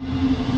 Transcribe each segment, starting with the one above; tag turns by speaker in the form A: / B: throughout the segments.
A: you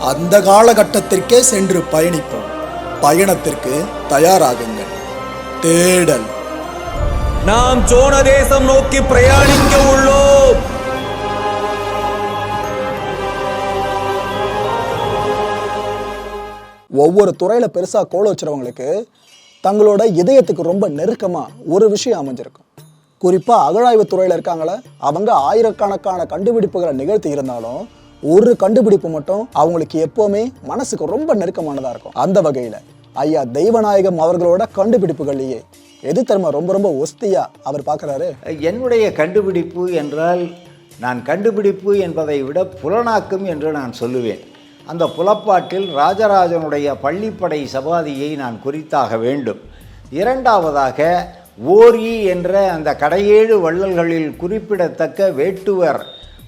A: அந்த காலகட்டத்திற்கே சென்று பயணிப்போம். பயணத்திற்கு தயாராகுங்கள். தேடல்.
B: நாம் சோழ தேசம் நோக்கி பிரயாணிக்க உள்ளோம்.
A: ஒவ்வொரு துறையில் பெருசாக கோல வச்சுறவங்களுக்கு தங்களோட இதயத்துக்கு ரொம்ப நெருக்கமாக ஒரு விஷயம் அமைஞ்சிருக்கும். குறிப்பாக அகழாய்வு துறையில் இருக்காங்களே அவங்க ஆயிரக்கணக்கான கண்டுபிடிப்புகளை நிகழ்த்தி இருந்தாலும் ஒரு கண்டுபிடிப்பு மட்டும் அவங்களுக்கு எப்போவுமே மனசுக்கு ரொம்ப நெருக்கமானதாக இருக்கும். அந்த வகையில் ஐயா தெய்வநாயகம் அவர்களோட கண்டுபிடிப்புகள்லையே எது தெரியுமா? ரொம்ப ரொம்ப ஒஸ்தியாக அவர் பார்க்குறாரு.
C: என்னுடைய கண்டுபிடிப்பு என்றால் நான் கண்டுபிடிப்பு என்பதை விட புலனாக்கும் என்று நான் சொல்லுவேன். அந்த புலப்பாட்டில் ராஜராஜனுடைய பள்ளிப்படை சபாதியை நான் குறித்தாக வேண்டும். இரண்டாவதாக ஓரி என்ற அந்த கடையேழு வள்ளல்களில் குறிப்பிடத்தக்க வேட்டுவர்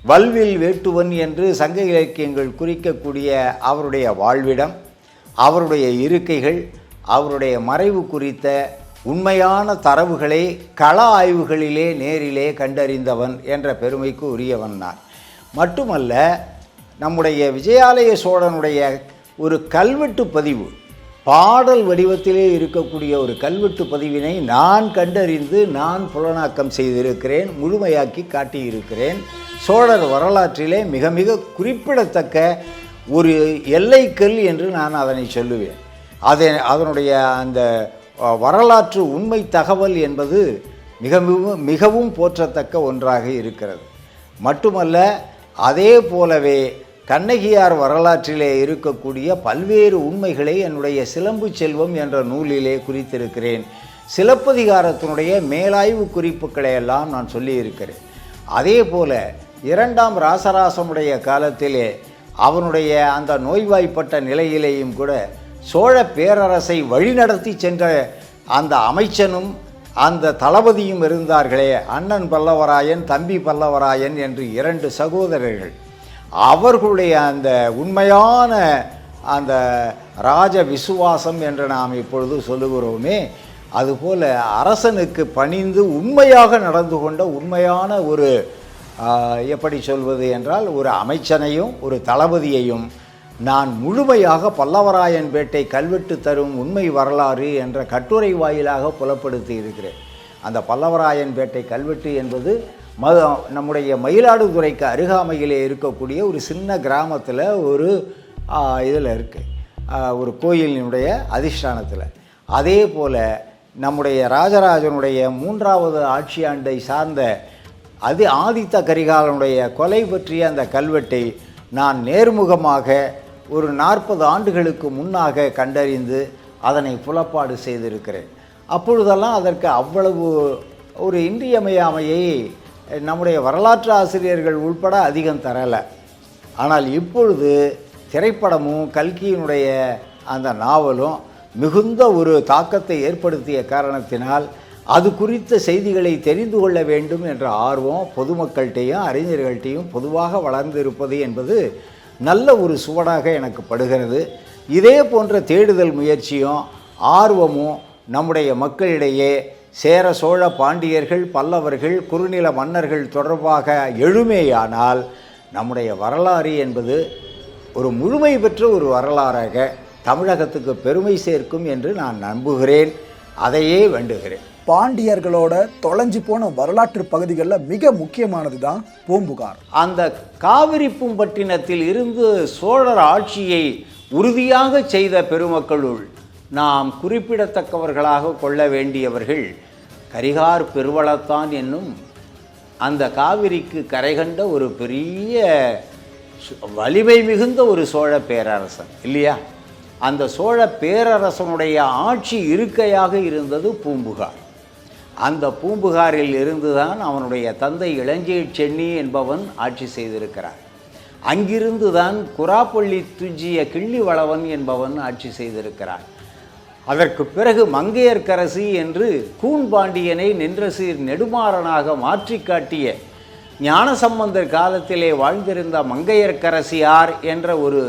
C: வல்வில் வேட்டுவன் என்று சங்க இலக்கியங்கள் குறிக்கக்கூடிய அவருடைய வாழ்விடம் அவருடைய இருக்கைகள் அவருடைய மறைவு குறித்த உண்மையான தரவுகளை கள ஆய்வுகளிலே நேரிலே கண்டறிந்தவன் என்ற பெருமைக்கு உரியவன் நான். மட்டுமல்ல நம்முடைய விஜயாலய சோழனுடைய ஒரு கல்வெட்டு பதிவு பாடல் வடிவத்திலே இருக்கக்கூடிய ஒரு கல்வெட்டு பதிவினை நான் கண்டறிந்து நான் புலனாக்கம் செய்திருக்கிறேன் முழுமையாக்கி காட்டியிருக்கிறேன். சோழர் வரலாற்றிலே மிக மிக குறிப்பிடத்தக்க ஒரு எல்லைக்கல் என்று நான் அதனை சொல்லுவேன். அதை அதனுடைய அந்த வரலாற்று உண்மை தகவல் என்பது மிக மிகவும் மிகவும் போற்றத்தக்க ஒன்றாக இருக்கிறது. மட்டுமல்ல அதே போலவே கண்ணகியார் வரலாற்றிலே இருக்கக்கூடிய பல்வேறு உண்மைகளை என்னுடைய சிலம்பு செல்வம் என்ற நூலிலே குறித்திருக்கிறேன். சிலப்பதிகாரத்தினுடைய மேலாய்வு குறிப்புகளை எல்லாம் நான் சொல்லியிருக்கிறேன். அதே போல இரண்டாம் ராசராசனுடைய காலத்திலே அவனுடைய அந்த நோய்வாய்ப்பட்ட நிலையிலேயும் கூட சோழ பேரரசை வழிநடத்தி சென்ற அந்த அமைச்சனும் அந்த தளபதியும் இருந்தார்களே அண்ணன் பல்லவராயன் தம்பி பல்லவராயன் என்று இரண்டு சகோதரர்கள். அவர்களுடைய அந்த உண்மையான அந்த ராஜ விசுவாசம் என்று நாம் இப்பொழுது சொல்லுகிறோமே அதுபோல் அரசனுக்கு பணிந்து உண்மையாக நடந்து கொண்ட உண்மையான ஒரு எப்படி சொல்வது என்றால் ஒரு அமைச்சனையும் ஒரு தளபதியையும் நான் முழுமையாக பல்லவராயன் பேட்டை கல்வெட்டு தரும் உண்மை வரலாறு என்ற கட்டுரை வாயிலாக புலப்படுத்தி இருக்கிறேன். அந்த பல்லவராயன் பேட்டை கல்வெட்டு என்பது ம நம்முடைய மயிலாடுதுறைக்கு அருகாமையிலே இருக்கக்கூடிய ஒரு சின்ன கிராமத்தில் ஒரு இதில் இருக்குது ஒரு கோயிலினுடைய அதிஷ்டானத்தில். அதே போல் நம்முடைய ராஜராஜனுடைய மூன்றாவது ஆட்சி ஆண்டை சார்ந்த அது ஆதித்த கரிகாலனுடைய கொலை பற்றிய அந்த கல்வெட்டை நான் நேர்முகமாக ஒரு நாற்பது ஆண்டுகளுக்கு முன்னாக கண்டறிந்து அதனை புலப்பாடு செய்திருக்கிறேன். அப்பொழுதெல்லாம் அதற்கு அவ்வளவு ஒரு இன்றியமையாமையை நம்முடைய வரலாற்று ஆசிரியர்கள் உள்பட அதிகம் தரலை. ஆனால் இப்பொழுது திரைப்படமும் கல்கியினுடைய அந்த நாவலும் மிகுந்த ஒரு தாக்கத்தை ஏற்படுத்திய காரணத்தினால் அது குறித்த செய்திகளை தெரிந்து கொள்ள வேண்டும் என்ற ஆர்வம் பொதுமக்கள்கிட்டையும் அறிஞர்கள்ட்டையும் பொதுவாக வளர்ந்திருப்பது என்பது நல்ல ஒரு சுவடாக எனக்கு படுகிறது. இதே போன்ற தேடுதல் முயற்சியும் ஆர்வமும் நம்முடைய மக்களிடையே சேர சோழ பாண்டியர்கள் பல்லவர்கள் குறுநில மன்னர்கள் தொடர்பாக எழுமேயானால் நம்முடைய வரலாறு என்பது ஒரு முழுமை பெற்ற ஒரு வரலாறாக தமிழகத்துக்கு பெருமை சேர்க்கும் என்று நான் நம்புகிறேன். அதையே வேண்டுகிறேன்.
A: பாண்டியர்களோட தொலைஞ்சு போன வரலாற்று பகுதிகளில் மிக முக்கியமானது தான் பூம்புகார்.
C: அந்த காவிரி பூம்பட்டினத்தில் இருந்து சோழர் ஆட்சியை உறுதியாக செய்த பெருமக்களுள் நாம் குறிப்பிடத்தக்கவர்களாக கொள்ள வேண்டியவர்கள் கரிகார் பெருவளத்தான் என்னும் அந்த காவிரிக்கு கரை கண்ட ஒரு பெரிய சு- வலிமை மிகுந்த ஒரு சோழ பேரரசன் இல்லையா? அந்த சோழ பேரரசனுடைய ஆட்சி இருக்கையாக இருந்தது பூம்புகார். அந்த பூம்புகாரில் இருந்துதான் அவனுடைய தந்தை இளஞ்சே சென்னி என்பவன் ஆட்சி செய்திருக்கிறார். அங்கிருந்துதான் குராப்பள்ளி துஞ்சிய கிள்ளிவளவன் என்பவன் ஆட்சி செய்திருக்கிறான் அதற்கு பிறகு மங்கையர்க்கரசி என்று கூன்பாண்டியனை நின்ற சீர் நெடுமாறனாக மாற்றி காட்டிய ஞானசம்பந்தர் காலத்திலே வாழ்ந்திருந்த மங்கையர்க்கரசியார் என்ற ஒரு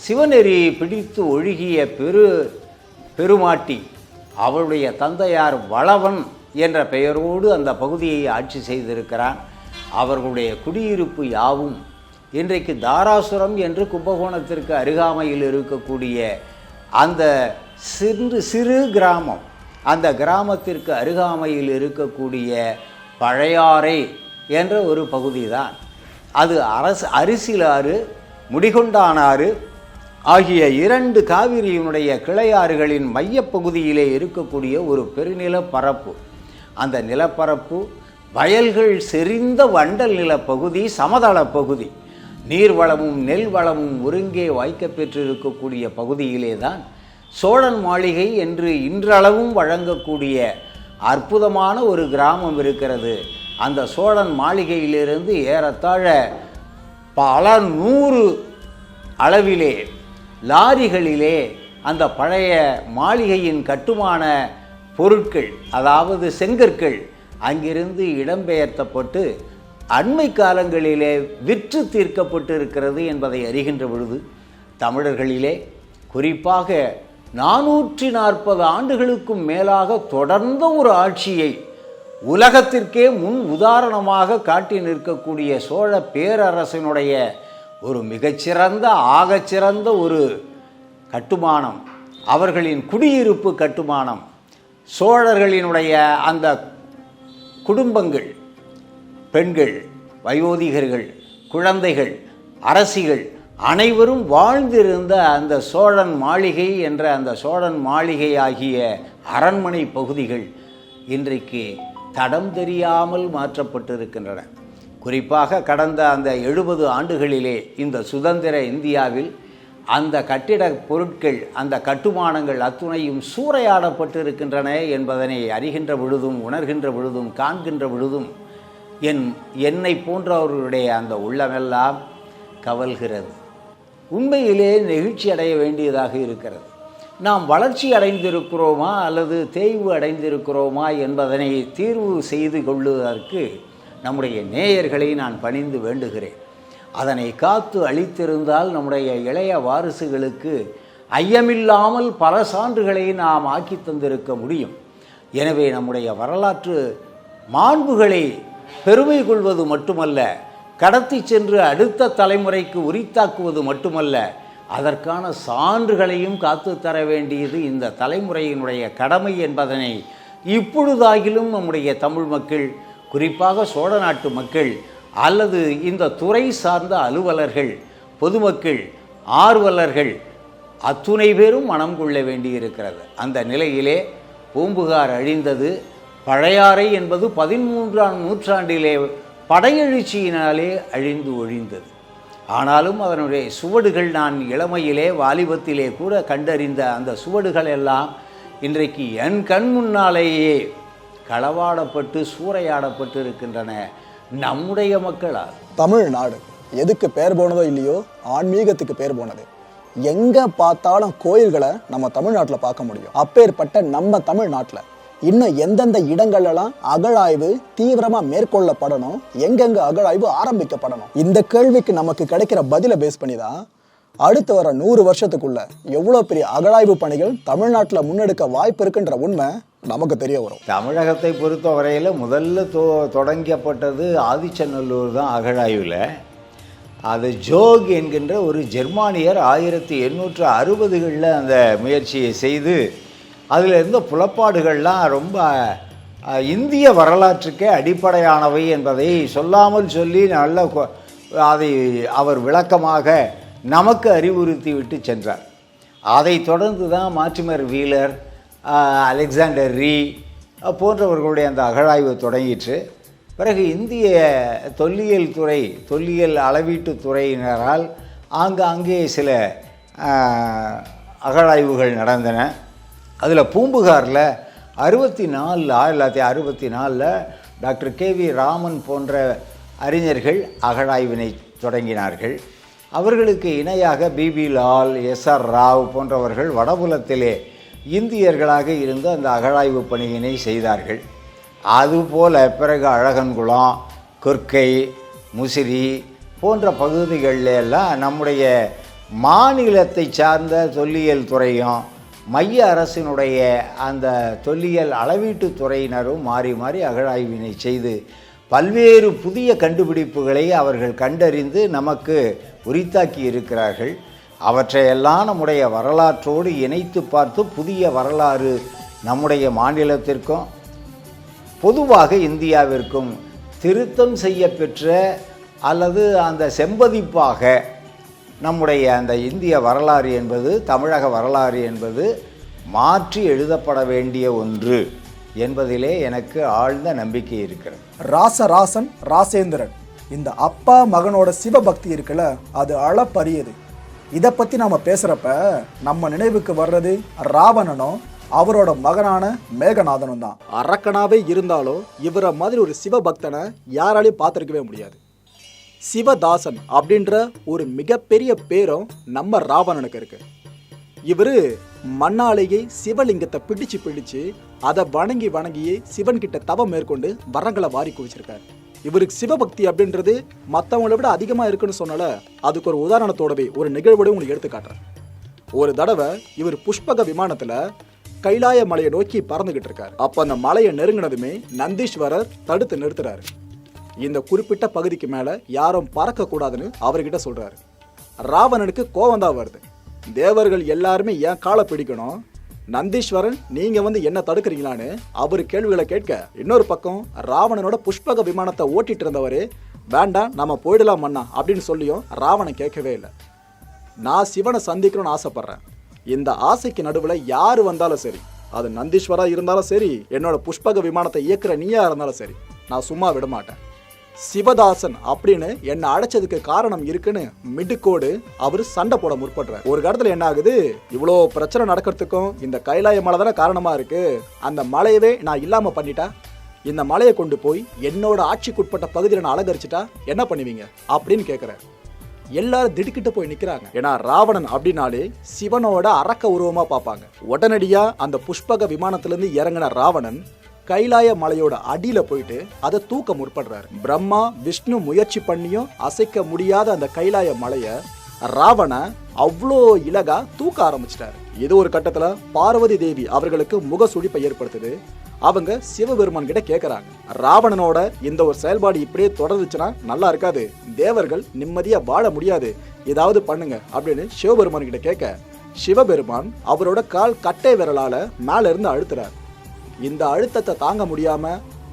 C: சிவநெறியை பிடித்து ஒழுகிய பெரு பெருமாட்டி அவளுடைய தந்தையார் வளவன் என்ற பெயரோடு அந்த பகுதியை ஆட்சி செய்திருக்கிறான். அவர்களுடைய குடியிருப்பு யாவும் இன்றைக்கு தாராசுரம் என்று கும்பகோணத்திற்கு அருகாமையில் இருக்கக்கூடிய அந்த சிறு சிறு கிராமம். அந்த கிராமத்திற்கு அருகாமையில் இருக்கக்கூடிய பழையாறை என்ற ஒரு பகுதி தான் அது அரசு அரிசிலாறு முடிகொண்டானாறு ஆகிய இரண்டு காவிரியினுடைய கிளையாறுகளின் மையப்பகுதியிலே இருக்கக்கூடிய ஒரு பெருநில பரப்பு அந்த நிலப்பரப்பு வயல்கள் செறிந்த வண்டல் நிலப்பகுதி சமதள பகுதி. நீர்வளமும் நெல் வளமும் ஒருங்கே வாய்க்க பெற்றிருக்கக்கூடிய பகுதியிலே தான் சோழன் மாளிகை என்று இன்றளவும் வழங்கக்கூடிய அற்புதமான ஒரு கிராமம் இருக்கிறது. அந்த சோழன் மாளிகையிலிருந்து ஏறத்தாழ பல நூறு அளவிலே லாரிகளிலே அந்த பழைய மாளிகையின் கட்டுமான பொருட்கள் அதாவது செங்கற்கள் அங்கிருந்து இடம்பெயர்த்தப்பட்டு அண்மை காலங்களிலே விற்று தீர்க்கப்பட்டு இருக்கிறது என்பதை அறிகின்ற பொழுது தமிழர்களிலே குறிப்பாக நானூற்றி நாற்பது ஆண்டுகளுக்கும் மேலாக தொடர்ந்த ஒரு ஆட்சியை உலகத்திற்கே முன் உதாரணமாக காட்டி நிற்கக்கூடிய சோழ பேரரசனுடைய ஒரு மிகச்சிறந்த ஆகச்சிறந்த ஒரு கட்டுமானம் அவர்களின் குடியிருப்பு கட்டுமானம் சோழர்களினுடைய அந்த குடும்பங்கள் பெண்கள் வயோதிகர்கள் குழந்தைகள் அரசிகள் அனைவரும் வாழ்ந்திருந்த அந்த சோழன் மாளிகை என்ற அந்த சோழன் மாளிகை ஆகிய அரண்மனை பகுதிகள் இன்றைக்கு தடம் தெரியாமல் மாற்றப்பட்டிருக்கின்றன. குறிப்பாக கடந்த அந்த எழுபது ஆண்டுகளிலே இந்த சுதந்திர இந்தியாவில் அந்த கட்டிட பொருட்கள் அந்த கட்டுமானங்கள் அத்துணையும் சூறையாடப்பட்டிருக்கின்றன என்பதனை அறிகின்ற பொழுதும் உணர்கின்ற பொழுதும் காண்கின்ற பொழுதும் என் என்னை போன்றவர்களுடைய அந்த உள்ளமெல்லாம் கவல்கிறது. உண்மையிலே நெகிழ்ச்சி அடைய வேண்டியதாக இருக்கிறது. நாம் வளர்ச்சி அடைந்திருக்கிறோமா அல்லது தேய்வு அடைந்திருக்கிறோமா என்பதனை தீர்வு செய்து கொள்வதற்கு நம்முடைய நேயர்களை நான் பணிந்து வேண்டுகிறேன். அதனை காத்து அளித்திருந்தால் நம்முடைய இளைய வாரிசுகளுக்கு ஐயமில்லாமல் பல சான்றுகளை நாம் ஆக்கி தந்திருக்க முடியும். எனவே நம்முடைய வரலாற்று மாண்புகளை பெருமை கொள்வது மட்டுமல்ல கடத்தி சென்று அடுத்த தலைமுறைக்கு உரித்தாக்குவது மட்டுமல்ல அதற்கான சான்றுகளையும் காத்து தர வேண்டியது இந்த தலைமுறையினுடைய கடமை என்பதனை இப்பொழுதாகிலும் நம்முடைய தமிழ் மக்கள் குறிப்பாக சோழ நாட்டு மக்கள் அல்லது இந்த துறை சார்ந்த அலுவலர்கள் பொதுமக்கள் ஆர்வலர்கள் அத்துணை பேரும் மனம் கொள்ள வேண்டியிருக்கிறது. அந்த நிலையிலே பூம்புகார் அழிந்தது பழையாறை என்பது பதிமூன்றாம் நூற்றாண்டிலே படையெழுச்சியினாலே அழிந்து ஒழிந்தது. ஆனாலும் அதனுடைய சுவடுகள் நான் இளமையிலே வாலிபத்திலே கூட கண்டறிந்த அந்த சுவடுகள் எல்லாம் இன்றைக்கு என் கண் முன்னாலேயே களவாடப்பட்டு சூறையாடப்பட்டு இருக்கின்றன நம்முடைய மக்களால்.
A: தமிழ்நாடு எதுக்கு பேர் போனதோ இல்லையோ ஆன்மீகத்துக்கு பேர் போனது. எங்கே பார்த்தாலும் கோயில்களை நம்ம தமிழ்நாட்டில் பார்க்க முடியும். அப்பேற்பட்ட நம்ம தமிழ்நாட்டில். இன்னும் எந்தெந்த இடங்கள்லாம் அகழாய்வு தீவிரமா மேற்கொள்ளப்படணும் எங்கெங்க அகழாய்வு ஆரம்பிக்கப்படணும்? இந்த கேள்விக்கு நமக்கு கிடைக்கிற பதிலை பேஸ் பண்ணி தான் அடுத்து வர நூறு வருஷத்துக்குள்ள எவ்வளோ பெரிய அகழாய்வு பணிகள் தமிழ்நாட்டில் முன்னெடுக்க வாய்ப்பு இருக்குன்ற உண்மை நமக்கு தெரிய வரும்.
C: தமிழகத்தை பொறுத்தவரையில் முதல்ல தொ தொடங்கப்பட்டது ஆதிச்சநல்லூர் தான் அகழாய்வில். அது ஜோக் என்கின்ற ஒரு ஜெர்மானியர் ஆயிரத்தி எண்ணூற்று அறுபதுகளில் அந்த முயற்சியை செய்து அதில் இருந்த புலப்பாடுகள்லாம் ரொம்ப இந்திய வரலாற்றுக்கே அடிப்படையானவை என்பதை சொல்லாமல் சொல்லி நல்ல அதை அவர் விளக்கமாக நமக்கு அறிவுறுத்தி விட்டு சென்றார். அதைத் தொடர்ந்து தான் மாற்றிமர் வீலர் அலெக்சாண்டர் ரீ போன்றவர்களுடைய அந்த அகழாய்வு தொடங்கிற்று. பிறகு இந்திய தொல்லியல் துறை தொல்லியல் அளவீட்டு துறையினரால் ஆங்காங்கே சில அகழாய்வுகள் நடந்தன. அதில் பூம்புகாரில் அறுபத்தி நாலில் ஆயிரத்தி தொள்ளாயிரத்தி அறுபத்தி நாலில் டாக்டர் கே வி ராமன் போன்ற அறிஞர்கள் அகழாய்வினை தொடங்கினார்கள். அவர்களுக்கு இணையாக B B Lal S R Rao போன்றவர்கள் வடபுலத்திலே இந்தியர்களாக இருந்து அந்த அகழாய்வு பணியினை செய்தார்கள். அதுபோல பிறகு அழகன்குளம் கொர்க்கை முசிறி போன்ற பகுதிகளில் எல்லாம் நம்முடைய மாநிலத்தை சார்ந்த தொல்லியல் துறையும் மைய அரசினுடைய அந்த தொல்லியல் அளவீட்டு துறையினரும் மாறி மாறி அகழாய்வினை செய்து பல்வேறு புதிய கண்டுபிடிப்புகளை அவர்கள் கண்டறிந்து நமக்கு உரித்தாக்கி இருக்கிறார்கள். அவற்றையெல்லாம் நம்முடைய வரலாற்றோடு இணைத்து பார்த்து புதிய வரலாறு நம்முடைய மாநிலத்திற்கும் பொதுவாக இந்தியாவிற்கும் திருத்தம் செய்யப்பெற்ற அல்லது அந்த செம்பதிப்பாக நம்முடைய அந்த இந்திய வரலாறு என்பது தமிழக வரலாறு என்பது மாற்றி எழுதப்பட வேண்டிய ஒன்று என்பதிலே எனக்கு ஆழ்ந்த நம்பிக்கை இருக்கிறது.
A: ராசராசன் ராசேந்திரன் இந்த அப்பா மகனோட சிவபக்தி இருக்குல்ல அது அளப்பரியது. இதை பற்றி நாம பேசுகிறப்ப நம்ம நினைவுக்கு வர்றது ராவணனும் அவரோட மகனான மேகநாதனும் தான் அரக்கனாவே இருந்தாலும் இவரை மாதிரி ஒரு சிவபக்தனை யாராலையும் பார்த்துருக்கவே முடியாது. சிவதாசன் அப்படின்ற ஒரு மிகப்பெரிய பேரும் நம்ம ராவணனுக்கு இருக்கு. இவர் மண்ணாலேயே சிவலிங்கத்தை பிடிச்சு பிடிச்சு அதை வணங்கி வணங்கியே சிவன்கிட்ட தவம் மேற்கொண்டு வரங்களை வாரி குவிச்சிருக்காரு. இவருக்கு சிவபக்தி அப்படின்றது மற்றவங்களை விட அதிகமாக இருக்குன்னு சொன்னால அதுக்கு ஒரு உதாரணத்தோடவே ஒரு நிகழ்வோட உங்களுக்கு எடுத்து காட்டுறேன். ஒரு தடவை இவர் புஷ்பக விமானத்தில் கைலாய மலையை நோக்கி பறந்துகிட்டு இருக்காரு. அப்போ அந்த மலையை நெருங்கினதுமே நந்தீஸ்வரர் தடுத்து நிறுத்துறாரு. இந்த குறிப்பிட்ட பகுதிக்கு மேலே யாரும் பறக்க கூடாதுன்னு அவர்கிட்ட சொல்கிறாரு ராவணனுக்கு கோவம் தான் வருது. தேவர்கள் எல்லாருமே ஏன் காலை பிடிக்கணும்? நந்தீஸ்வரன் நீங்க வந்து என்ன தடுக்கிறீங்களான்னு அவர் கேள்விகளை கேட்க இன்னொரு பக்கம் ராவணனோட புஷ்பக விமானத்தை ஓட்டிட்டு இருந்தவர் வேண்டாம் நம்ம போயிடலாம் மண்ணா அப்படின்னு சொல்லியும் ராவணன் கேட்கவே இல்லை. நான் சிவனை சந்திக்கணும்னு ஆசைப்பட்றேன். இந்த ஆசைக்கு நடுவில் யார் வந்தாலும் சரி அது நந்தீஸ்வரா இருந்தாலும் சரி என்னோட புஷ்பக விமானத்தை இயக்குற நீயா இருந்தாலும் சரி நான் சும்மா விட மாட்டேன். சிவதாசன் அப்படின்னு என்னை அழைச்சதுக்கு காரணம் இருக்குன்னு மிடுக்கோடு அவர் சண்டை போட முற்படுறார். ஒரு இடத்துல என்ன ஆகுது இவ்வளோ பிரச்சனை நடக்கிறதுக்கும் இந்த கைலாய மலை தானே காரணமா இருக்கு. அந்த மலையவே நான் இல்லாம பண்ணிட்டா? இந்த மலையை கொண்டு போய் என்னோட ஆட்சிக்குட்பட்ட பகுதியில் நான் அலங்கரிச்சிட்டா? என்ன பண்ணுவீங்க? அப்படின்னு கேட்குறேன் எல்லாரும் திடுக்கிட்டு போய் நிற்கிறாங்க ஏன்னா ராவணன் அப்படின்னாலே சிவனோட அரக்க உருவமாக பார்ப்பாங்க. உடனடியாக அந்த புஷ்பக விமானத்துலேருந்து இறங்கின ராவணன் கைலாய மலையோட அடியில போயிட்டு அதை தூக்க முற்படுறாரு. பிரம்மா விஷ்ணு முயற்சி பண்ணியும் அசைக்க முடியாத அந்த கைலாய மலைய ராவண அவ்வளோ இலகா தூக்க ஆரம்பிச்சிட்டாரு. இது ஒரு கட்டத்துல பார்வதி தேவி அவர்களுக்கு முக சுழிப்பை ஏற்படுத்துது. அவங்க சிவபெருமான் கிட்ட கேக்குறாங்க. ராவணனோட இந்த ஒரு செயல்பாடு இப்படியே தொடர்ந்துச்சுன்னா நல்லா இருக்காது. தேவர்கள் நிம்மதியா வாழ முடியாது. ஏதாவது பண்ணுங்க அப்படின்னு சிவபெருமான் கிட்ட கேட்க சிவபெருமான் அவரோட கால் கட்டை விரலால மேல இருந்து அழுத்துறாரு. இந்த அழுத்தத்தை தாங்க முடியாம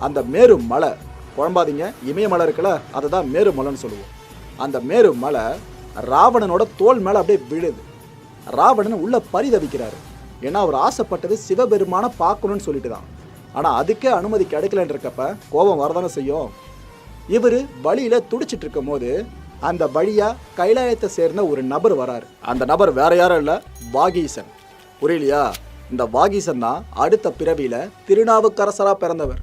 A: அந்த மேரு மலை குழம்பாதீங்க இமயமலை இருக்குல்ல அதை தான் மேரு மலைன்னு சொல்லுவோம். அந்த மேரு மலை ராவணனோட தோல் மேலே அப்படியே விழுது. ராவணன் உள்ள பரிதவிக்கிறாரு. ஏன்னா அவர் ஆசைப்பட்டது சிவபெருமான பார்க்கணும்னு சொல்லிட்டு தான் ஆனால் அதுக்கே அனுமதி கிடைக்கலன்னு இருக்கப்ப கோபம் வரதானே செய்யும்? இவர் வழியில் துடிச்சிட்டு இருக்கும் போது அந்த வழியாக கைலாயத்தை சேர்ந்த ஒரு நபர் வராரு. அந்த நபர் வேற யாரும் இல்லை பாகீசன். புரியலையா? இந்த வாகீசன் தான் அடுத்த பிறவியில் திருநாவுக்கரசரா பிறந்தவர்.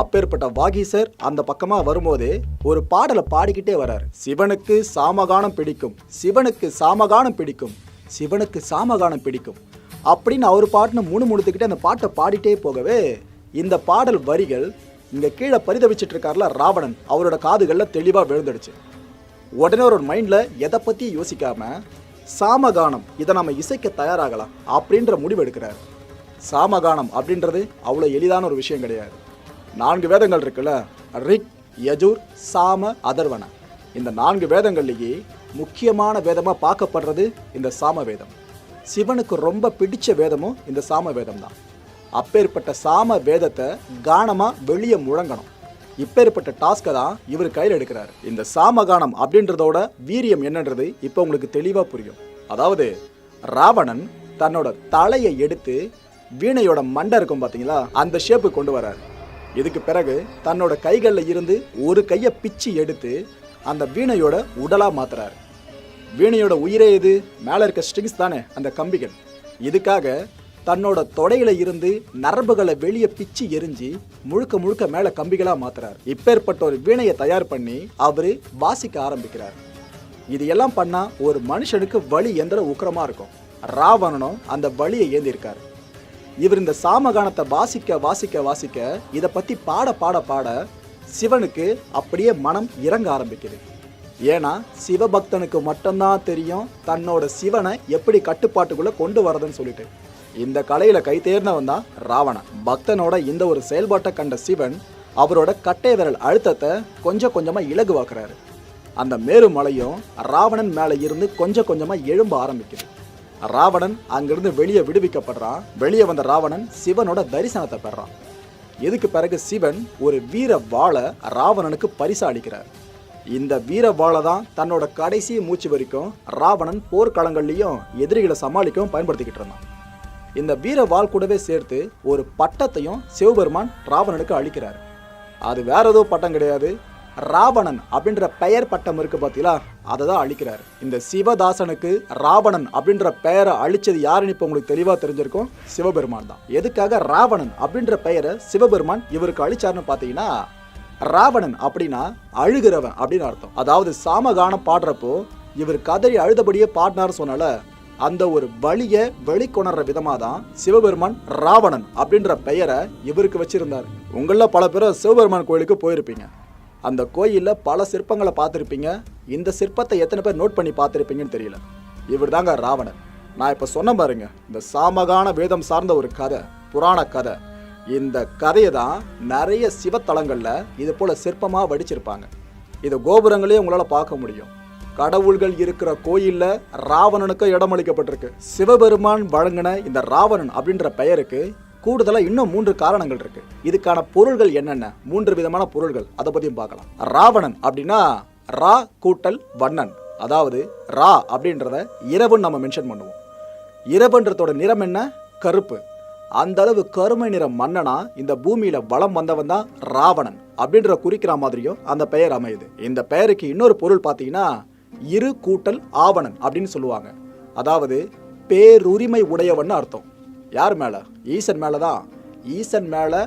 A: அப்பேற்பட்ட வாகீசர் அந்த பக்கமாக வரும்போதே ஒரு பாடலை பாடிக்கிட்டே வர்றார் சிவனுக்கு சாமகானம் பிடிக்கும் சிவனுக்கு சாமகானம் பிடிக்கும் சிவனுக்கு சாமகானம் பிடிக்கும் அப்படின்னு அவர் பாட்டுன்னு முணுமுணுத்துக்கிட்டு அந்த பாட்டை பாடிட்டே போகவே இந்த பாடல் வரிகள் இங்கே கீழே பரிதவிச்சிட்டு இருக்கார்ல ராவணன் அவரோட காதுகளில் தெளிவாக விழுந்துடுச்சு. உடனே ஒரு மைண்டில் எதை பற்றியும் யோசிக்காமல் சாமகானம். இதை நம்ம இசைக்க தயாராகலாம் அப்படின்ற முடிவு எடுக்கிறார் சாமகானம் அப்படின்றது அவ்வளோ எளிதான ஒரு விஷயம் கிடையாது. நான்கு வேதங்கள் இருக்குல்ல? ரிக் யஜூர் சாம அதர்வன. இந்த நான்கு வேதங்கள்லேயே முக்கியமான வேதமாக பார்க்கப்படுறது இந்த சாம வேதம். சிவனுக்கு ரொம்ப பிடிச்ச வேதமும் இந்த சாம வேதம் தான் அப்பேற்பட்ட சாம வேதத்தை கானமாக வெளியே முழங்கணும். இப்பேற்பட்ட டாஸ்க்கை தான் இவர் கையில் எடுக்கிறார். இந்த சாமகானம் அப்படின்றதோட வீரியம் என்னன்றது இப்போ உங்களுக்கு தெளிவாக புரியும். அதாவது ராவணன் தன்னோட தலையை எடுத்து வீணையோட மண்டை இருக்கும் பார்த்தீங்களா? அந்த ஷேப்பு கொண்டு வரார். இதுக்கு பிறகு தன்னோட கைகளில் இருந்து ஒரு கையை பிச்சு எடுத்து அந்த வீணையோட உடலாக மாத்துறாரு. வீணையோட உயிரே இது. மேலே இருக்க ஸ்ட்ரிங்ஸ் தானே அந்த கம்பிகள். இதுக்காக தன்னோட தொடையில இருந்து நரம்புகளை வெளியே பிச்சு எரிஞ்சு முழுக்க முழுக்க மேலே கம்பிகளாக மாத்துறாரு. இப்பேற்பட்ட ஒரு வீணையை தயார் பண்ணி அவரு வாசிக்க ஆரம்பிக்கிறார். இது எல்லாம் பண்ணா ஒரு மனுஷனுக்கு வலி எந்த உக்கரமா இருக்கும். ராவணனும் அந்த வழியை ஏந்திருக்காரு. இவர் இந்த சாமகானத்தை வாசிக்க வாசிக்க வாசிக்க இதை பத்தி பாட பாட பாட சிவனுக்கு அப்படியே மனம் இறங்க ஆரம்பிக்குது. ஏன்னா சிவபக்தனுக்கு மட்டும்தான் தெரியும் தன்னோட சிவனை எப்படி கட்டுப்பாட்டுக்குள்ள கொண்டு வரதுன்னு சொல்லிட்டு. இந்த கலையில கை தேர்ந்தவன் தான் ராவணன். பக்தனோட இந்த ஒரு செயல்பாட்டை கண்ட சிவன் அவரோட கட்டை விரல் அழுத்தத்தை கொஞ்சம் கொஞ்சமா இலகுவாக்குறாரு. அந்த மேரு மலையும் ராவணன் மேல இருந்து கொஞ்சம் கொஞ்சமா எழும்ப ஆரம்பிக்குது. ராவணன் அங்கிருந்து வெளியே விடுவிக்கப்படுறான். வெளியே வந்த ராவணன் சிவனோட தரிசனத்தை பெறான். இதுக்கு பிறகு சிவன் ஒரு வீர வாழை ராவணனுக்கு பரிசு அளிக்கிறார். இந்த வீர வாழை தான் தன்னோட கடைசி மூச்சு வரைக்கும் ராவணன் போர்க்களங்கள்லையும் எதிரிகளை சமாளிக்கவும் பயன்படுத்திக்கிட்டு இருந்தான். இந்த வீர வாள் கூடவே சேர்த்து ஒரு பட்டத்தையும் சிவபெருமான் ராவணனுக்கு அளிக்கிறார். அது வேற ஏதோ பட்டம் கிடையாது. ராவணன் அப்படின்ற பெயர் பட்டம் இருக்கு பார்த்தீங்களா அதை தான் அழிக்கிறார் இந்த சிவதாசனுக்கு ராவணன் அப்படின்ற பெயரை அழிச்சது யாருன்னு இப்போ உங்களுக்கு தெளிவாக தெரிஞ்சிருக்கும்? சிவபெருமான் தான். எதுக்காக ராவணன் அப்படின்ற பெயரை சிவபெருமான் இவருக்கு அழிச்சாருன்னு பார்த்தீங்கன்னா ராவணன் அப்படின்னா அழுகிறவன் அப்படின்னு அர்த்தம். அதாவது சாமகானம் பாடுறப்போ இவர் கதறி அழுதபடியே பாடினார் சொன்னால அந்த ஒரு வழியை வெளிக்கொணர்ற விதமாக தான் சிவபெருமான் ராவணன் அப்படின்ற பெயரை இவருக்கு வச்சிருந்தார். உங்களில் பல பேர் சிவபெருமான் கோயிலுக்கு போயிருப்பீங்க. அந்த கோயிலில் பல சிற்பங்களை பார்த்துருப்பீங்க. இந்த சிற்பத்தை எத்தனை பேர் நோட் பண்ணி பார்த்துருப்பீங்கன்னு தெரியல. இவர் தாங்க ராவணன். நான் இப்போ சொன்ன பாருங்க இந்த சாமகான வேதம் சார்ந்த ஒரு கதை புராண கதை. இந்த கதையை தான் நிறைய சிவத்தலங்களில் இது போல் சிற்பமாக வடிச்சிருப்பாங்க. இது கோபுரங்களே உங்களால் பார்க்க முடியும். கடவுள்கள் இருக்கிற கோயிலில் ராவணனுக்கு இடம் அளிக்கப்பட்டிருக்கு சிவபெருமான் வழங்கின இந்த ராவணன் அப்படின்ற பெயருக்கு கூடுதலாக இன்னும் மூன்று காரணங்கள் இருக்கு. இதுக்கான பொருள்கள் என்னென்ன? மூன்று விதமான பொருள்கள். அதை பற்றியும் பார்க்கலாம். ராவணன் அப்படின்னா ரா கூட்டல் வண்ணன். அதாவது ரா அப்படின்றத இரவுன்னு நம்ம மென்ஷன் பண்ணுவோம். இரவுன்றதோட நிறம் என்ன? கருப்பு. அந்த அளவு கருமை நிற மன்னனா இந்த பூமியில வலம் வந்தவன் தான் ராவணன் அப்படின்ற குறிக்கிற மாதிரியும் அந்த பெயர் அமையுது. இந்த பெயருக்கு இன்னொரு பொருள் பார்த்தீங்கன்னா இரு கூட்டல் ஆவணன் அப்படின்னு சொல்லுவாங்க. அதாவது பேருரிமை உடையவன் அர்த்தம். யார் மேலே? ஈசன் மேலே தான் ஈசன் மேலே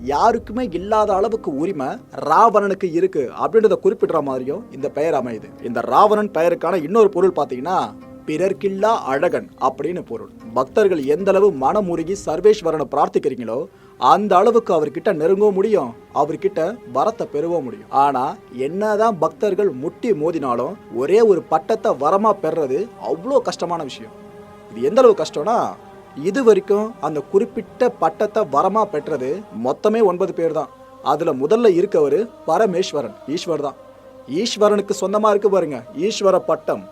A: யாருக்குமே இல்லாத அளவுக்கு உரிமை ராவணனுக்கு இருக்குது அப்படின்றத குறிப்பிடுற மாதிரியும் இந்த பெயர் அமையுது. இந்த ராவணன் பெயருக்கான இன்னொரு பொருள் பார்த்தீங்கன்னா பிறர்க்கில்லா அழகன் அப்படின்னு பொருள். பக்தர்கள் எந்த அளவு மனமுருகி சர்வேஸ்வரனை பிரார்த்திக்கிறீங்களோ அந்த அளவுக்கு அவர்கிட்ட நெருங்கவும் முடியும் அவர்கிட்ட வரத்தை பெறவும் முடியும். ஆனா என்னதான் பக்தர்கள் முட்டி மோதினாலும் ஒரே ஒரு பட்டத்தை வரமா பெறுறது அவ்வளோ கஷ்டமான விஷயம். இது எந்த அளவு கஷ்டம்னா இது வரைக்கும் அந்த குறிப்பிட்ட பட்டத்தை வரமா பெற்றது மொத்தமே ஒன்பது பேர் தான். அதுல முதல்ல இருக்கவர் பரமேஸ்வரன் ஈஸ்வர் தான். ஈஸ்வரனுக்கு சொந்தமா இருக்கு பாருங்க ஈஸ்வர பட்டம்.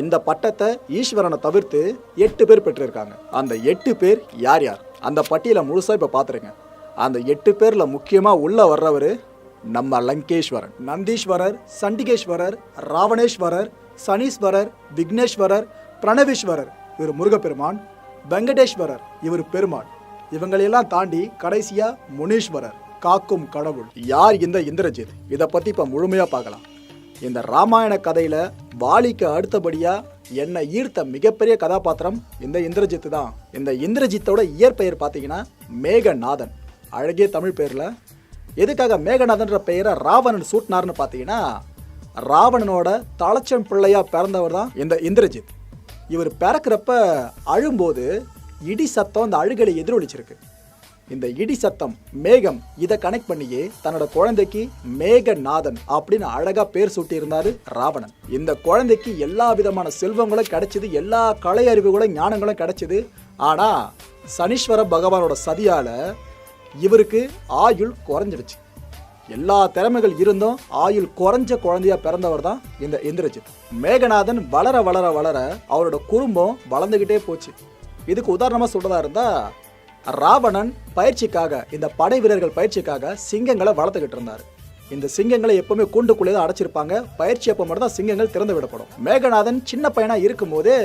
A: இந்த பட்டத்தை ஈஸ்வரனை தவிர்த்து எட்டு பேர் பெற்றிருக்காங்க. அந்த எட்டு பேர் யார் யார்? அந்த பட்டியலை முழுசாக இப்போ பார்த்துருங்க அந்த எட்டு பேரில் முக்கியமாக உள்ளே வர்றவர் நம்ம லங்கேஸ்வரன் நந்தீஸ்வரர் சண்டிகேஸ்வரர் ராவணேஸ்வரர் சனீஸ்வரர் விக்னேஸ்வரர் பிரணவீஸ்வரர் இவர் முருகப்பெருமான் வெங்கடேஸ்வரர் இவர் பெருமாள். இவங்களையெல்லாம் தாண்டி கடைசியாக முனீஸ்வரர் காக்கும் கடவுள். யார் இந்த இந்திரஜித்? இதை பற்றி இப்போ முழுமையாக பார்க்கலாம் இந்த ராமாயண கதையில வாலிக்கு அடுத்தபடியா என்னை ஈர்த்த மிகப்பெரிய கதாபாத்திரம் இந்த இந்திரஜித் தான். இந்த இந்திரஜித்தோட இயற்பெயர் பார்த்தீங்கன்னா மேகநாதன். அழகிய தமிழ் பேரில். எதுக்காக மேகநாதன்ற பெயரை ராவணன் சூட்டினார்னு பார்த்தீங்கன்னா ராவணனோட தளச்சம் பிள்ளையாக பிறந்தவர் தான் இந்த இந்திரஜித். இவர் பிறக்கிறப்ப அழும்போது இடி சத்தம் அந்த அழுகலை எதிரொலிச்சிருக்கு. இந்த இடி சத்தம் மேகம் இதை கனெக்ட் பண்ணியே தன்னோட குழந்தைக்கு மேகநாதன் அப்படின்னு அழகா பேர் சூட்டியிருந்தாரு ராவணன். இந்த குழந்தைக்கு எல்லா விதமான செல்வங்களும் கிடைச்சது எல்லா கலை அறிவுகளும் ஞானங்களும் கிடைச்சது. ஆனா சனீஸ்வர பகவானோட சதியால இவருக்கு ஆயுள் குறைஞ்சிடுச்சு. எல்லா திறமைகள் இருந்தும் ஆயுள் குறைஞ்ச குழந்தையா பிறந்தவர் தான் இந்த இந்திரஜித். மேகநாதன் வளர வளர வளர அவரோட குடும்பம் வளர்ந்துக்கிட்டே போச்சு. இதுக்கு உதாரணமா சொல்றதா இருந்தா ராவணன் பயிற்சிக்காக இந்த படை வீரர்கள் பயிற்சிக்காக சிங்கங்களை வளர்த்துக்கிட்டு இருந்தார். இந்த சிங்கங்களை எப்பவுமே கூண்டுக்குள்ளே தான் அடைச்சிருப்பாங்க. பயிற்சி அப்போ மட்டும் தான் சிங்கங்கள் திறந்து விடப்படும். மேகநாதன் சின்ன பையனாக இருக்கும்போதே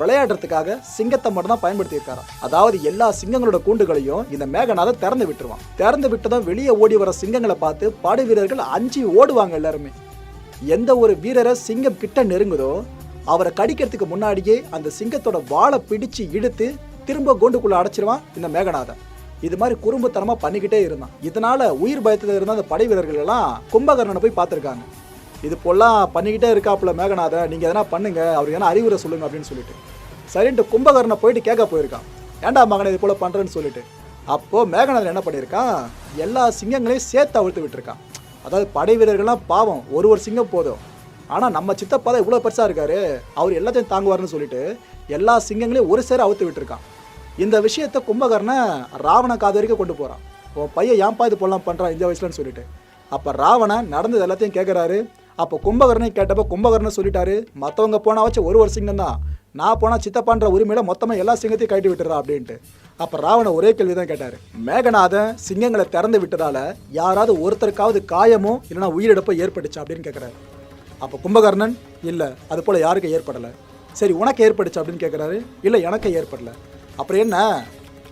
A: விளையாடுறதுக்காக சிங்கத்தை மட்டும் தான் பயன்படுத்தி அதாவது எல்லா சிங்கங்களோட கூண்டுகளையும் இந்த மேகநாதன் திறந்து விட்டுருவான். திறந்து விட்டதும் வெளியே ஓடி வர சிங்கங்களை பார்த்து படை வீரர்கள் அஞ்சு ஓடுவாங்க எல்லாருமே. எந்த ஒரு வீரரை சிங்கம் கிட்ட நெருங்குதோ அவரை கடிக்கிறதுக்கு முன்னாடியே அந்த சிங்கத்தோட வாளை பிடிச்சு இழுத்து திரும்ப கூண்டுக்குள்ளே அடைச்சிருவான் இந்த மேகநாதன். இது மாதிரி குறும்புத்தனமாக பண்ணிக்கிட்டே இருந்தான். இதனால உயிர் பயத்தில் இருந்த அந்த படை வீரர்கள் எல்லாம் கும்பகர்ணனை போய் பார்த்துருக்காங்க. இது போலாம் பண்ணிக்கிட்டே இருக்காப்புல மேகநாதன். நீங்கள் எதனா பண்ணுங்க அவருக்கு எதனா அறிவுரை சொல்லுங்க அப்படின்னு சொல்லிட்டு. சரின்ட்டு கும்பகர்ணனை போயிட்டு கேட்க போயிருக்கான். ஏன்டா மகனை இது போல பண்ணுறேன்னு சொல்லிட்டு. அப்போது மேகநாதன் என்ன பண்ணியிருக்கான்? எல்லா சிங்கங்களையும் சேர்த்து அவிழ்த்து விட்டுருக்கான். அதாவது படை வீரர்கள்லாம் பாவம். ஒரு ஒரு சிங்கம் போதும். ஆனால் நம்ம சித்தப்பா தான் இவ்வளோ பெருசாக இருக்காரு. அவர் எல்லாத்தையும் தாங்குவார்னு சொல்லிட்டு எல்லா சிங்கங்களையும் ஒரு சேர அவுத்து விட்டுருக்கான். இந்த விஷயத்த கும்பகர்ணன் ராவண காது வரைக்கும் கொண்டு போகிறான் உன் பையன் ஏன்பா இது போலாம் பண்ணுறான் இந்த வயசுலன்னு சொல்லிட்டு. அப்போ ராவணன் நடந்தது எல்லாத்தையும் கேட்குறாரு அப்போ கும்பகர்ணனை கேட்டப்போ கும்பகர்ணன் சொல்லிட்டாரு மற்றவங்க போனால் வச்சு ஒரு ஒரு சிங்கம் தான். நான் போனால் சித்தப்பான்ற உரிமையில மொத்தமாக எல்லா சிங்கத்தையும் கட்டி விட்டுறா அப்படின்ட்டு. அப்போ ராவண ஒரே கேள்வி தான் கேட்டார். மேகநாதன் சிங்கங்களை திறந்து விட்டதால யாராவது ஒருத்தருக்காவது காயமோ இல்லைன்னா உயிரிழப்போ ஏற்பட்டுச்சா அப்படின்னு கேட்குறாரு அப்போ கும்பகர்ணன் இல்லை அது போல் யாருக்கும் ஏற்படலை? சரி உனக்கு ஏற்பட்டுச்சு அப்படின்னு கேட்குறாரு இல்லை எனக்கு ஏற்படலை. அப்புறம் என்ன?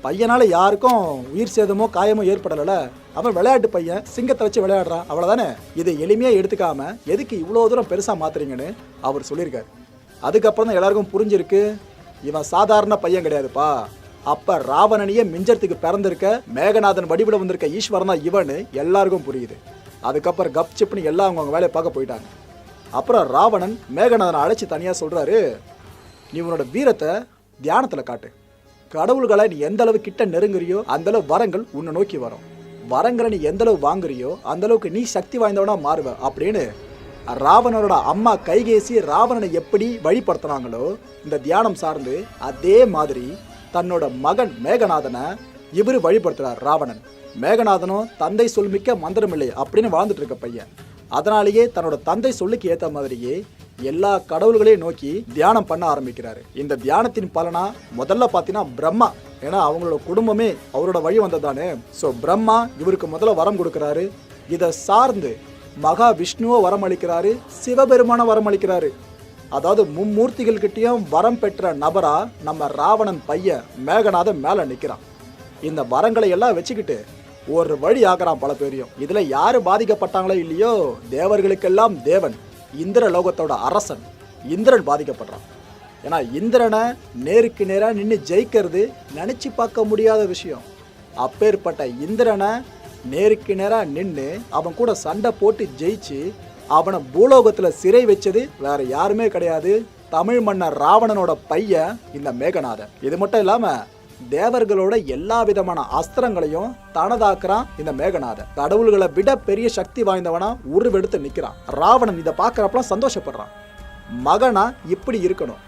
A: பையனால் யாருக்கும் உயிர் சேதமோ காயமோ ஏற்படலைல. அவன் விளையாட்டு பையன் சிங்கத்தை வச்சு விளையாடுறான். அவ்வளோதானே இதை எளிமையாக எடுத்துக்காம எதுக்கு இவ்வளோ தூரம் பெருசாக மாத்துறீங்கன்னு அவர் சொல்லியிருக்காரு. அதுக்கப்புறம் தான் எல்லாருக்கும் புரிஞ்சிருக்கு இவன் சாதாரண பையன் கிடையாதுப்பா. அப்போ ராவணனையே மிஞ்சத்துக்கு பிறந்திருக்க மேகநாதன் வடிவில் வந்திருக்க ஈஸ்வரன் தான் இவனு எல்லாருக்கும் புரியுது. அதுக்கப்புறம் கப் சிப்னு எல்லாம் அவங்க வேலையை பார்க்க போயிட்டாங்க. அப்புறம் ராவணன் மேகநாதனை அழைச்சி தனியாக சொல்கிறாரு நீ உன்னோட வீரத்தை தியானத்தில் காட்டு. கடவுள்களை நீ எந்த அளவு கிட்ட நெருங்குறியோ அந்த அளவு வரங்கள் உன்னை நோக்கி வரும். வரங்களை நீ எந்தளவு வாங்குறியோ அந்த அளவுக்கு நீ சக்தி வாய்ந்தவனா மாறுவ. அப்படின்னு ராவணனோட அம்மா கைகேசி ராவணனை எப்படி வழிபடுத்துனாங்களோ இந்த தியானம் சார்ந்து அதே மாதிரி தன்னோட மகன் மேகநாதனை இவரு வழிபடுத்துறார் ராவணன். மேகநாதனும் தந்தை சொல்மிக்க மந்திரமில்லை அப்படின்னு வாழ்ந்துட்டு இருக்க பையன். அதனாலேயே தன்னோட தந்தை சொல்லுக்கு ஏற்ற மாதிரியே எல்லா கடவுள்களையும் நோக்கி தியானம் பண்ண ஆரம்பிக்கிறாரு. இந்த தியானத்தின் பலனா முதல்ல பார்த்தீங்கன்னா பிரம்மா. ஏன்னா அவங்களோட குடும்பமே அவரோட வழி வந்ததானே ஸோ பிரம்மா இவருக்கு முதல்ல வரம் கொடுக்குறாரு. இதை சார்ந்து மகா விஷ்ணுவோ வரம் அளிக்கிறாரு சிவபெருமான வரம் அளிக்கிறாரு அதாவது மும்மூர்த்திகள் கிட்டேயும் வரம் பெற்ற நபரா நம்ம ராவணன் பையன் மேகநாதன் மேலே நிற்கிறான் இந்த வரங்களை எல்லாம் வச்சுக்கிட்டு ஒரு வழி ஆக்குறான் பல பேரையும். இதுல யாரு பாதிக்கப்பட்டாங்களோ இல்லையோ தேவர்களுக்கெல்லாம் தேவன் இந்திர லோகத்தோட அரசன். இந்திரன் பாதிக்கப்படுறான். ஏன்னா இந்திரனை நேருக்கு நேராக நின்று ஜெயிக்கிறது நினச்சி பார்க்க முடியாத விஷயம். அப்பேற்பட்ட இந்திரனை நேருக்கு நேராக நின்று அவன் கூட சண்டை போட்டு ஜெயிச்சு அவனை பூலோகத்தில் சிறை வச்சது வேற யாருமே கிடையாது. தமிழ் மன்னர் ராவணனோட பையன் இந்த மேகநாதன். இது மட்டும் இல்லாமல் தேவர்களோட எல்லா விதமான அஸ்திரங்களையும் தனதாக்குறான் இந்த மேகநாதன் கடவுள்களை விட பெரிய சக்தி வாய்ந்தவனா உருவெடுத்து நிக்கிறான். ராவணன் இதை பார்க்குறப்பெல்லாம் சந்தோஷப்படுறான். மகனா இப்படி இருக்கணும்.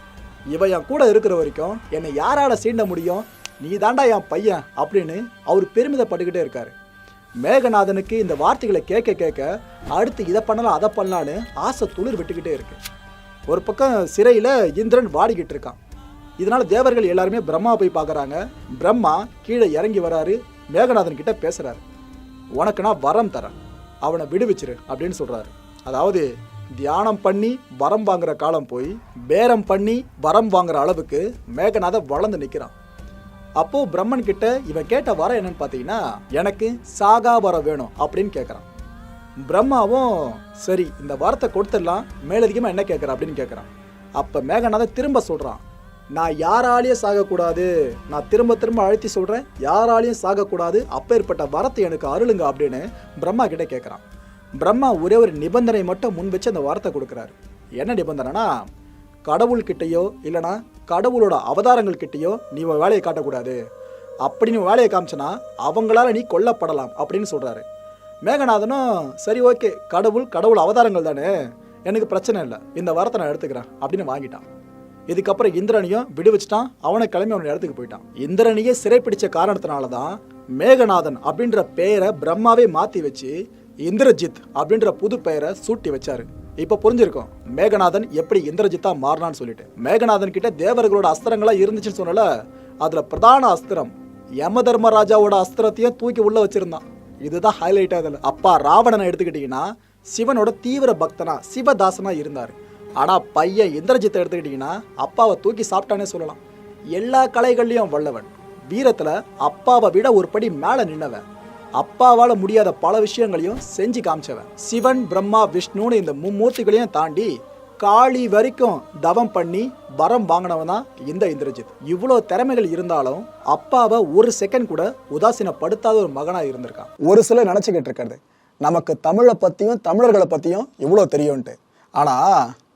A: இவன் என் கூட இருக்கிற வரைக்கும் என்னை யாரால சீண்ட முடியும்? நீ தாண்டா என் பையன் அப்படின்னு அவர் பெருமிதப்பட்டுக்கிட்டே இருக்காரு. மேகநாதனுக்கு இந்த வார்த்தைகளை கேட்க கேட்க அடுத்து இதை பண்ணலாம் அதை பண்ணலான்னு ஆசை துளிர் விட்டுக்கிட்டே இருக்கு. ஒரு பக்கம் சிறையில் இந்திரன் வாடிக்கிட்டு இருக்கான். இதனால தேவர்கள் எல்லாருமே பிரம்மா போய் பார்க்குறாங்க. பிரம்மா கீழே இறங்கி வராரு. மேகநாதன் கிட்ட பேசுறாரு. உனக்கு நான் வரம் தரேன். அவனை விடுவிச்சிரு அப்படின்னு சொல்றாரு. அதாவது தியானம் பண்ணி வரம் வாங்குற காலம் போய் பேரம் பண்ணி வரம் வாங்குற அளவுக்கு மேகநாதன் வளர்ந்து நிற்கிறான் அப்போ பிரம்மன் கிட்ட இவன் கேட்ட வரம் என்னன்னு பார்த்தீங்கன்னா எனக்கு சாகா வரம் வேணும் அப்படின்னு கேட்குறான் பிரம்மாவும் சரி இந்த வரத்தை கொடுத்துடலாம். மேலதிகமாக என்ன கேட்குற அப்படின்னு கேட்குறான் அப்போ மேகநாதன் திரும்ப சொல்கிறான் நான் யாராலையும் சாகக்கூடாது. நான் திரும்ப திரும்ப அழுத்தி சொல்கிறேன் யாராலையும் சாகக்கூடாது. அப்பேற்பட்ட வரத்தை எனக்கு அருளுங்க அப்படின்னு பிரம்மா கிட்டே கேட்குறான் பிரம்மா ஒரே ஒரு நிபந்தனை மட்டும் முன் வச்சு அந்த வரத்தை கொடுக்குறாரு. என்ன நிபந்தனைனா கடவுள்கிட்டயோ இல்லைனா கடவுளோட அவதாரங்கள்கிட்டயோ நீ உன் வேலையை காட்டக்கூடாது. அப்படின்னு வேலையை காமிச்சனா அவங்களால நீ கொல்லப்படலாம் அப்படின்னு சொல்கிறாரு மேகநாதனும் சரி ஓகே கடவுள் கடவுள் அவதாரங்கள் தானே. எனக்கு பிரச்சனை இல்லை. இந்த வரத்தை நான் எடுத்துக்கிறேன் அப்படின்னு வாங்கிட்டான். இதுக்கப்புறம் இந்திரனையும் விடுவிச்சிட்டான். அவனை கிளம்பி அவனோட இடத்துக்கு போயிட்டான். இந்திரனையே சிறைப்பிடிச்ச காரணத்தினால தான் மேகநாதன் அப்படின்ற பெயரை பிரம்மாவே மாற்றி வச்சு இந்திரஜித் அப்படின்ற புது பெயரை சூட்டி வச்சாரு. இப்போ புரிஞ்சிருக்கும் மேகநாதன் எப்படி இந்திரஜித்தா மாறினான்னு சொல்லிட்டு. மேகநாதன் கிட்ட தேவர்களோட அஸ்திரங்களாக இருந்துச்சுன்னு சொன்னல அதில் பிரதான அஸ்திரம் யம தர்மராஜாவோட அஸ்திரத்தையும் தூக்கி உள்ள வச்சிருந்தான். இதுதான் ஹைலைட் அதில் அப்பா ராவணனை எடுத்துக்கிட்டீங்கன்னா சிவனோட தீவிர பக்தனா சிவதாசனா இருந்தார். ஆனால் பையன் இந்திரஜித்தை எடுத்துக்கிட்டீங்கன்னா அப்பாவை தூக்கி சாப்பிட்டானே சொல்லலாம். எல்லா கலைகள்லையும் வல்லவன். வீரத்தில் அப்பாவை விட ஒரு படி மேலே நின்னவன். அப்பாவால் முடியாத பல விஷயங்களையும் செஞ்சு காமிச்சவன். சிவன் பிரம்மா விஷ்ணுன்னு இந்த மும்மூர்த்திகளையும் தாண்டி காளி வரைக்கும் தவம் பண்ணி வரம் வாங்கினவன் தான் இந்த இந்திரஜித். இவ்வளோ திறமைகள் இருந்தாலும் அப்பாவை ஒரு செகண்ட் கூட உதாசீனப்படுத்தாத ஒரு மகனாக இருந்திருக்கான்.
D: ஒரு சிலர் நினச்சிக்கிட்டு இருக்கிறது. நமக்கு தமிழை பற்றியும் தமிழர்களை பற்றியும் இவ்வளோ தெரியும்ன்ட்டு. ஆனால்